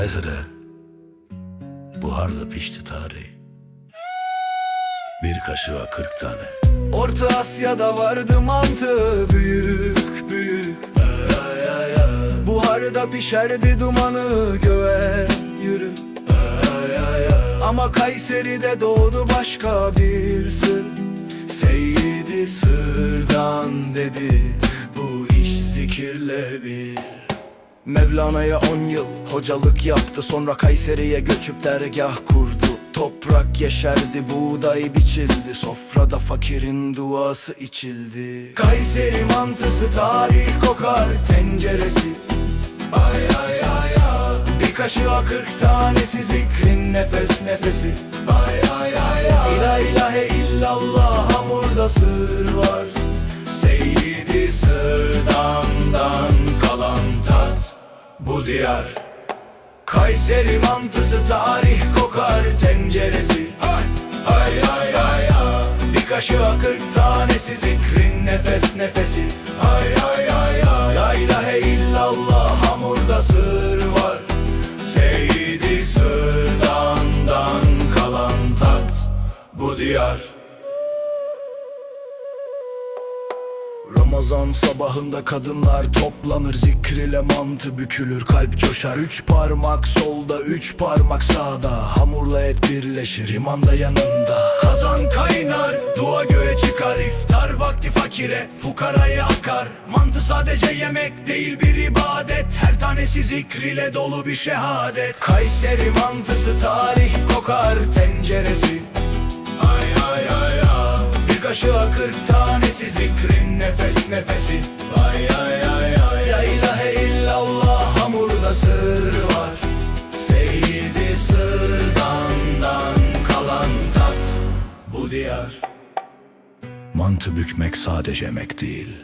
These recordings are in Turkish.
Kayseri buharda pişti tarih. Bir kaşığa kırk tane. Orta Asya'da vardı mantı büyük büyük Ay ay ay Buharda pişerdi dumanı göğe yürü ay ay ay. Ama Kayseri'de doğdu başka bir sır Seyyidi sırdan dedi Bu iş zikirle bir Mevlana'ya on yıl hocalık yaptı. Sonra Kayseri'ye göçüp dergah kurdu. Toprak yeşerdi, buğday biçildi. Sofrada fakirin duası içildi. Kayseri mantısı tarih kokar tenceresi. Ay ay ay ay. Bir kaşığa kırk tanesi zikrin nefes nefesi. Ay ay ay ay. İla illallah hamurda sır var diyar Kayseri mantısı tarih kokar tenceresi. Ay ay ay ay ay Bir kaşığa kırk tanesi zikrin nefes nefesi. Ay ay ay ay La ilahe illallah hamurda Ramazan sabahında kadınlar toplanır Zikrile mantı bükülür kalp coşar. Üç parmak solda üç parmak sağda Hamurla et birleşir imanda yanında. Kazan kaynar dua göğe çıkar iftar vakti fakire fukaraya akar. Mantı sadece yemek değil bir ibadet. Her tanesi zikrile dolu bir şehadet. Kayseri mantısı tarih kokar tenceresi kaşığa kırk tanesi zikrin nefes nefesi. Ay ay ay ay. La ilahe illallah hamurda sır var. Seyyidi sırdandan kalan tat bu diyar. Mantı bükmek sadece yemek değil.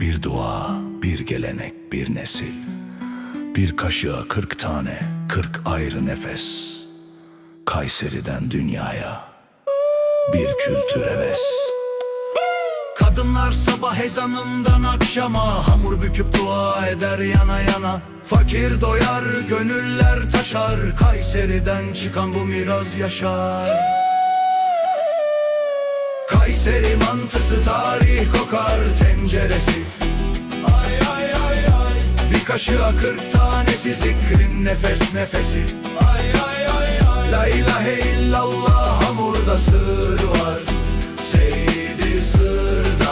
Bir dua, bir gelenek, bir nesil. Bir kaşığa kırk tane, kırk ayrı nefes. Kayseri'den dünyaya bir kültür heves Kadınlar sabah ezanından akşama. Hamur büküp dua eder yana yana. Fakir doyar, gönüller taşar. Kayseri'den çıkan bu miraz yaşar. Kayseri mantısı tarih kokar tenceresi. Ay ay ay ay. Bir kaşığa kırk tanesi zikrin nefes nefesi. Ay ay ay ay. La ilahe illallah hamurda sır var. Seyyidi sırdandan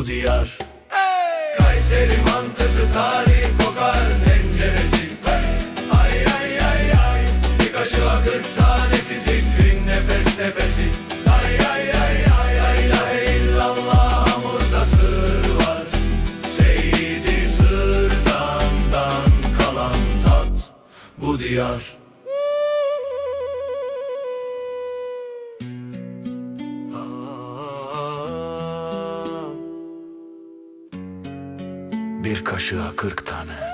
bu diyar Kayseri mantısı tarih kokar tenceresi Ay ay ay ay Bir kaşığa kırk tanesi zikrin nefes nefesi. Ay ay ay ay La ilahe illallah hamurda sır var. Seyyidi sırdandan kalan tat bu diyar Bir kaşığa kırk tane